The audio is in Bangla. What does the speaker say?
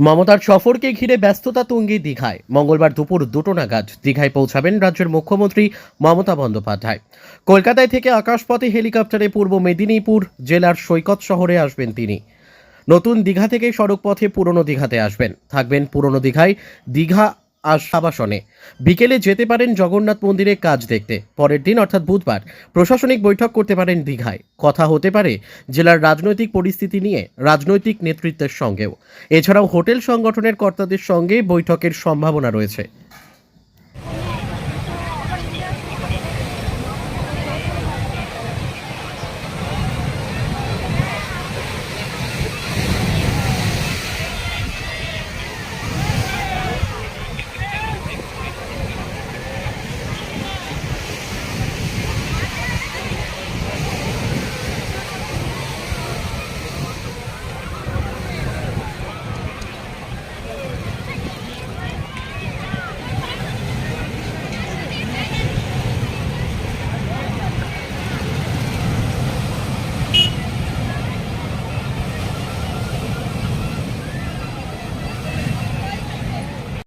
মমতার সফরকে ঘিরে ব্যস্ততা তুঙ্গে দীঘায়। মঙ্গলবার দুপুর দুটো নাগাদ দীঘায় পৌঁছাবেন রাজ্যের মুখ্যমন্ত্রী মমতা বন্দ্যোপাধ্যায়। কলকাতায় থেকে আকাশপথে হেলিকপ্টারে পূর্ব মেদিনীপুর জেলার সৈকত শহরে আসবেন তিনি। নতুন দীঘা থেকে সড়কপথে পুরনো দীঘাতে আসবেন। থাকবেন পুরনো দীঘায় দীঘা আবাসনে। বিকেলে যেতে পারেন জগন্নাথ মন্দিরে কাজ দেখতে। পরের দিন, অর্থাৎ বুধবার, প্রশাসনিক বৈঠক করতে পারেন দীঘায়। কথা হতে পারে, জেলার রাজনৈতিক পরিস্থিতি নিয়ে রাজনৈতিক নেতৃত্বের সঙ্গেও। এছাড়াও হোটেল সংগঠনের কর্তাদের সঙ্গে বৈঠকের সম্ভাবনা রয়েছে।